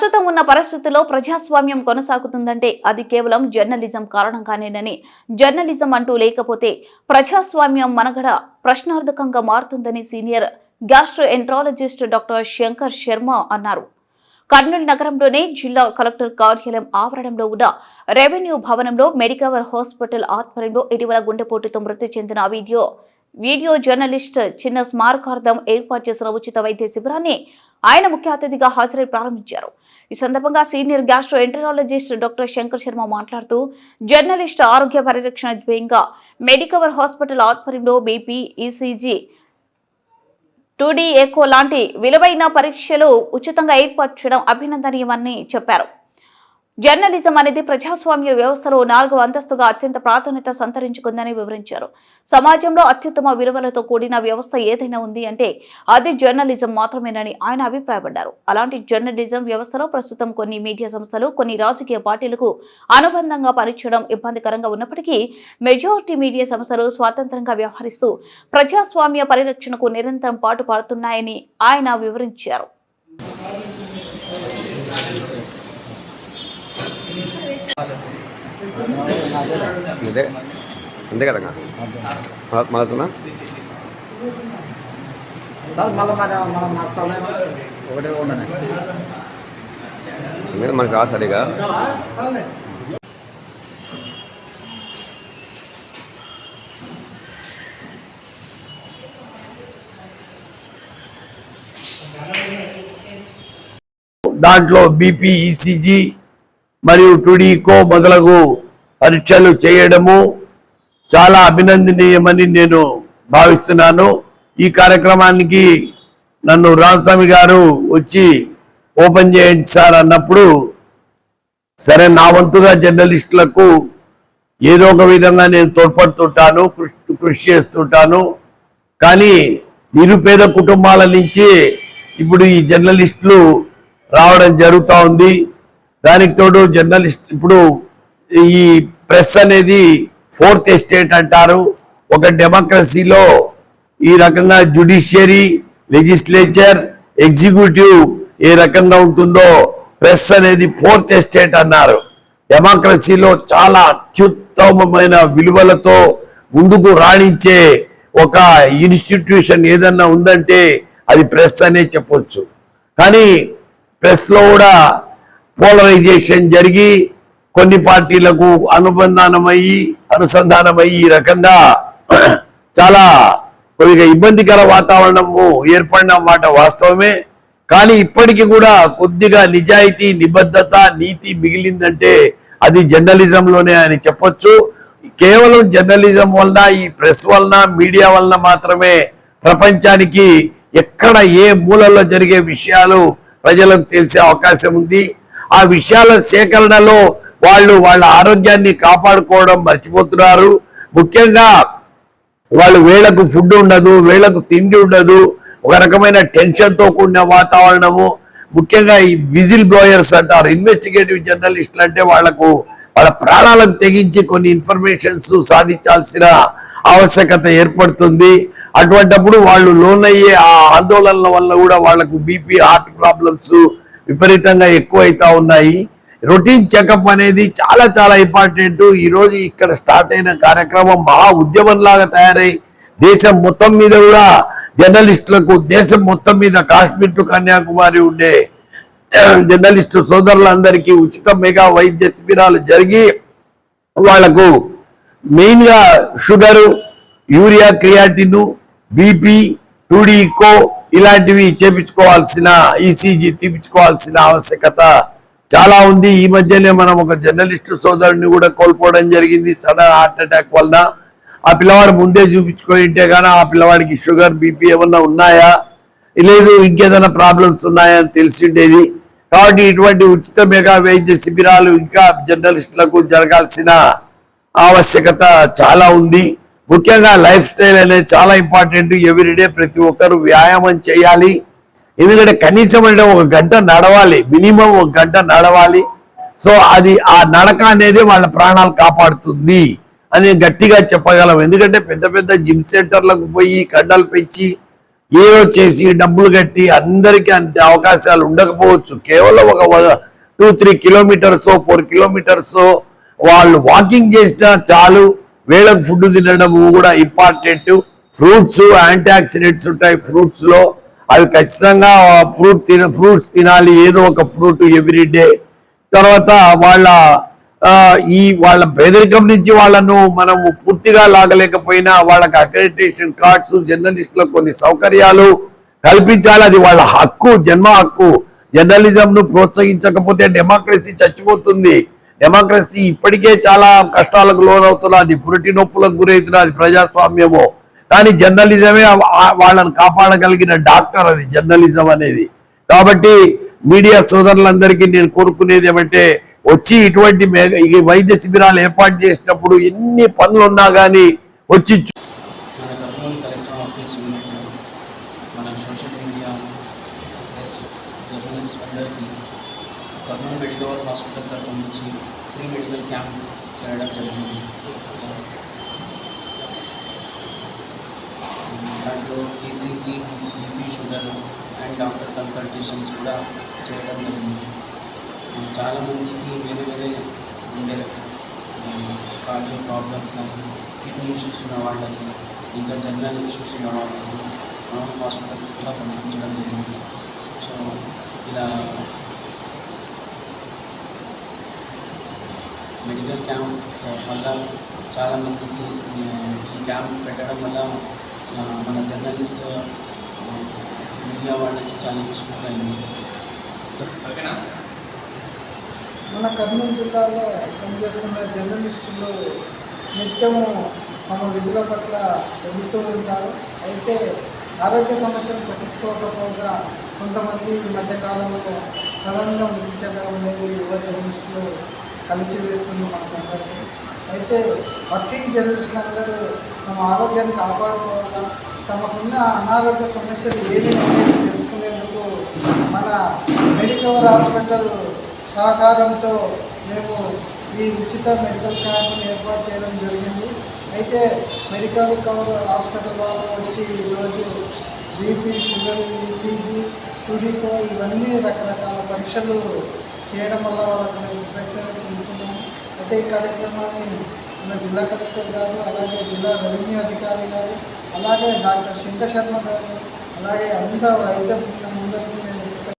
ప్రస్తుతం ఉన్న పరిస్థితుల్లో ప్రజాస్వామ్యం కొనసాగుతుందంటే అది కేవలం జర్నలిజం కారణంగానేనని. జర్నలిజం అంటూ లేకపోతే ప్రజాస్వామ్యం మనగడ ప్రశ్నార్థకంగా మారుతుందని senior gastroenterologist doctor Shankar Sharma అన్నారు. కర్నూలు నగరంలోనే జిల్లా కలెక్టర్ కార్యాలయం ఆవరణంలో ఉన్న రెవెన్యూ భవనంలో మెడికవర్ హాస్పిటల్ ఆధ్వర్యంలో ఇటీవల గుండెపోటుతో మృతి చెందిన వీడియో. వీడియో జర్నలిస్ట్ చిన్న స్మారకార్థం ఏర్పాటు చేసిన ఉచిత వైద్య శిబిరాన్ని ఆయన ముఖ్య అతిథిగా హాజరై ప్రారంభించారు. ఈ సందర్భంగా senior gastroenterologist doctor Shankar Sharma మాట్లాడుతూ జర్నలిస్ట్ ఆరోగ్య పరిరక్షణ ధ్యేయంగా మెడికవర్ హాస్పిటల్ ఆధ్వర్యంలో BP ECG two D echo లాంటి విలువైన పరీక్షలు ఉచితంగా ఏర్పాటు చేయడం అభినందనీయమని చెప్పారు. జర్నలిజం అనేది ప్రజాస్వామ్య వ్యవస్థలో నాలుగో అంతస్తుగా అత్యంత ప్రాధాన్యత సంతరించుకుందని వివరించారు. సమాజంలో అత్యుత్తమ విలువలతో కూడిన వ్యవస్థ ఏదైనా ఉంది అంటే అది జర్నలిజం మాత్రమేనని ఆయన అభిప్రాయపడ్డారు. అలాంటి జర్నలిజం వ్యవస్థలో ప్రస్తుతం కొన్ని మీడియా సంస్థలు కొన్ని రాజకీయ పార్టీలకు అనుబంధంగా పనిచేయడం ఇబ్బందికరంగా ఉన్నప్పటికీ మెజారిటీ మీడియా సంస్థలు స్వాతంత్రంగా వ్యవహరిస్తూ ప్రజాస్వామ్య పరిరక్షణకు నిరంతరం పాటుపడుతున్నాయని ఆయన వివరించారు. అదే అంతే కదా మళ్ళా ఎందుకంటే మనకు రాదు సరిగా. దాంట్లో బీపీ ఈసీజీ మరియు టుడీకో మొదలగు పరీక్షలు చేయడము చాలా అభినందనీయమని నేను భావిస్తున్నాను. ఈ కార్యక్రమానికి నన్ను రామస్వామి గారు వచ్చి ఓపెన్ చేయండి సార్ అన్నప్పుడు సరే నా వంతుగా జర్నలిస్టులకు ఏదో ఒక విధంగా నేను తోడ్పడుతుంటాను కృషి కృషి చేస్తుంటాను. కానీ నిరుపేద కుటుంబాల నుంచి ఇప్పుడు ఈ జర్నలిస్టులు రావడం జరుగుతూ ఉంది. దానికి తోడు జర్నలిస్ట్ ఇప్పుడు ఈ ప్రెస్ అనేది ఫోర్త్ ఎస్టేట్ అంటారు. ఒక డెమోక్రసీలో ఈ రకంగా జుడిషియరీ లెజిస్లేచర్ ఎగ్జిక్యూటివ్ ఏ రకంగా ఉంటుందో ప్రెస్ అనేది ఫోర్త్ ఎస్టేట్ అన్నారు. డెమోక్రసీలో చాలా అత్యుత్తమమైన విలువలతో ముందుకు రాణించే ఒక ఇన్స్టిట్యూషన్ ఏదన్నా ఉందంటే అది ప్రెస్ అనే చెప్పొచ్చు. కానీ ప్రెస్లో కూడా పోలరైజేషన్ జరిగి కొన్ని పార్టీలకు అనుబంధానమయ్యి అనుసంధానమయ్యి ఈ రకంగా చాలా కొద్దిగా ఇబ్బందికర వాతావరణము ఏర్పడిన మాట వాస్తవమే. కానీ ఇప్పటికీ కూడా కొద్దిగా నిజాయితీ నిబద్ధత నీతి మిగిలిందంటే అది జర్నలిజంలోనే అని చెప్పొచ్చు. కేవలం జర్నలిజం వలన ఈ ప్రెస్ వలన మీడియా వలన మాత్రమే ప్రపంచానికి ఎక్కడ ఏ మూలలో జరిగే విషయాలు ప్రజలకు తెలిసే అవకాశం ఉంది. ఆ విషయాల సేకరణలో వాళ్ళు వాళ్ళ ఆరోగ్యాన్ని కాపాడుకోవడం మర్చిపోతున్నారు. ముఖ్యంగా వాళ్ళు వేళకు ఫుడ్ ఉండదు వేళకు తిండి ఉండదు ఒక రకమైన టెన్షన్తో కూడిన వాతావరణము. ముఖ్యంగా ఈ విజిల్ బ్లోయర్స్ అంటారు ఇన్వెస్టిగేటివ్ జర్నలిస్టులు అంటే వాళ్ళకు వాళ్ళ ప్రాణాలకు తెగించి కొన్ని ఇన్ఫర్మేషన్స్ సాధించాల్సిన ఆవశ్యకత ఏర్పడుతుంది. అటువంటప్పుడు వాళ్ళు లోన్ అయ్యే ఆ ఆందోళనల వల్ల కూడా వాళ్ళకు బీపీ హార్ట్ ప్రాబ్లమ్స్ విపరీతంగా ఎక్కువ అవుతా ఉన్నాయి. రొటీన్ చెకప్ అనేది చాలా చాలా ఇంపార్టెంట్. ఈరోజు ఇక్కడ స్టార్ట్ అయిన కార్యక్రమం మహా ఉద్యమం లాగా తయారై దేశం మొత్తం మీద కూడా జర్నలిస్టులకు దేశం మొత్తం మీద కాశ్మీర్ టు కన్యాకుమారి ఉండే జర్నలిస్టు సోదరులందరికీ ఉచిత మెగా వైద్య శిబిరాలు జరిగి వాళ్ళకు మెయిన్గా sugar urea creatinine BP two D echo ఇలాంటివి చేపించుకోవాల్సిన ఈసీజీ తీపించుకోవాల్సిన ఆవశ్యకత చాలా ఉంది. ఈ మధ్యనే మనం ఒక జర్నలిస్టు సోదరుని కూడా కోల్పోవడం జరిగింది. సడన్ హార్ట్ అటాక్ వలన. ఆ పిల్లవాడు ముందే చూపించుకొని ఉంటే కానీ ఆ పిల్లవాడికి షుగర్ బీపీ ఏమన్నా ఉన్నాయా? లేదు ఇంకేదైనా ప్రాబ్లమ్స్ ఉన్నాయా అని తెలిసిండేది. కాబట్టి ఇటువంటి ఉచిత మెగా వైద్య శిబిరాలు ఇంకా జర్నలిస్టులకు జరగాల్సిన ఆవశ్యకత చాలా ఉంది. ముఖ్యంగా లైఫ్ స్టైల్ అనేది చాలా ఇంపార్టెంట్. ఎవ్రీడే ప్రతి ఒక్కరు వ్యాయామం చేయాలి. ఎందుకంటే కనీసం అంటే ఒక గంట నడవాలి. మినిమం ఒక గంట నడవాలి. సో అది ఆ నడక అనేది వాళ్ళ ప్రాణాలు కాపాడుతుంది అని గట్టిగా చెప్పగలం. ఎందుకంటే పెద్ద పెద్ద జిమ్ సెంటర్లకు పోయి కండలు పెంచి ఏదో చేసి డబ్బులు కట్టి అందరికీ అంత అవకాశాలు ఉండకపోవచ్చు. కేవలం ఒక two three kilometres four kilometres వాళ్ళు వాకింగ్ చేసినా చాలు. వేళకు ఫుడ్ తినడం కూడా ఇంపార్టెంట్ ఫ్రూట్స్ యాంటీ ఆక్సిడెంట్స్ ఉంటాయి ఫ్రూట్స్లో అవి ఖచ్చితంగా ఫ్రూట్ తిన ఫ్రూట్స్ తినాలి ఏదో ఒక ఫ్రూట్ ఎవ్రీ డే తర్వాత వాళ్ళ ఈ వాళ్ళ పేదరికం నుంచి వాళ్ళను మనము పూర్తిగా లాగలేకపోయినా వాళ్ళకి అక్రెడిటేషన్ కార్డ్స్ జర్నలిస్టులకు కొన్ని సౌకర్యాలు కల్పించాలి. అది వాళ్ళ హక్కు జన్మ హక్కు. జర్నలిజంను ప్రోత్సహించకపోతే డెమోక్రసీ చచ్చిపోతుంది. డెమోక్రసీ ఇప్పటికే చాలా కష్టాలకు లోనవుతున్నది పురిటి నొప్పులకు గురవుతున్నది ప్రజాస్వామ్యము. కానీ జర్నలిజమే వాళ్ళని కాపాడగలిగిన డాక్టర్ అది జర్నలిజం అనేది. కాబట్టి మీడియా సోదరులందరికీ నేను కోరుకునేది ఏమంటే వచ్చి ఇటువంటి మేఘ ఈ వైద్య శిబిరాలు ఏర్పాటు చేసినప్పుడు ఎన్ని పనులు ఉన్నా కానీ వచ్చి చూ- మన కర్నూలు కలెక్టర్ ఆఫీస్ యూనిట్ మన సోషల్ మీడియా ప్లస్ జర్నలిస్ట్ అందరికీ కర్నూలు మెడికల్ హాస్పిటల్ తరపు నుంచి ఫ్రీ మెడికల్ క్యాంప్ చేయడం జరిగింది దాంట్లో ECG BP sugar and doctor consultations కూడా చేయడం జరిగింది. చాలామందికి వేరే వేరే ఉండే కార్డియో ప్రాబ్లమ్స్ కానీ కిడ్నీ ఇష్యూస్ ఉన్న వాళ్ళకి ఇంకా జనరల్ ఇష్యూస్ ఉన్న వాళ్ళకి మా హాస్పిటల్ కూడా పంపించడం జరిగింది. సో ఇలా మెడికల్ క్యాంప్ వల్ల చాలామందికి ఈ క్యాంప్ పెట్టడం వల్ల మన జర్నలిస్ట్ మీడియా వాళ్ళకి చాలా యూస్ఫుల్ అయింది. మన కర్నూలు జిల్లాలో పనిచేస్తున్న జర్నలిస్టులు నిత్యము తమ విధుల పట్ల ఎదుగుతూ ఉంటారు. అయితే ఆరోగ్య సమస్యలు పట్టించుకోకపోగా కొంతమంది ఈ మధ్య కాలంలో సడన్గా మృతి చెందడం అనేది యువ జర్నలిస్టులు కలిసి వేస్తుంది మనకందరికీ. అయితే వర్కింగ్ జర్నలిస్టులు అందరూ తమ ఆరోగ్యాన్ని కాపాడుకోవాలా తమకున్న అనారోగ్య సమస్యలు ఏమి తెలుసుకునేందుకు మన మెడికవర్ హాస్పిటల్ సహకారంతో మేము ఈ ఉచిత మెడికల్ క్యాంప్ని ఏర్పాటు చేయడం జరిగింది. అయితే మెడికల్ కవర్ హాస్పిటల్ వాళ్ళు వచ్చి ఈరోజు బీపీ షుగర్ ఈసీజీ టూడీకో ఇవన్నీ రకరకాల పరీక్షలు చేయడం వల్ల వాళ్ళకి మేము కృతజ్ఞతలు అయితే ఈ కార్యక్రమాన్ని మన జిల్లా కలెక్టర్ గారు అలాగే జిల్లా రెవెన్యూ అధికారి గారు అలాగే డాక్టర్ శంకర్ శర్మ గారు అలాగే అందరూ వైద్య బృందం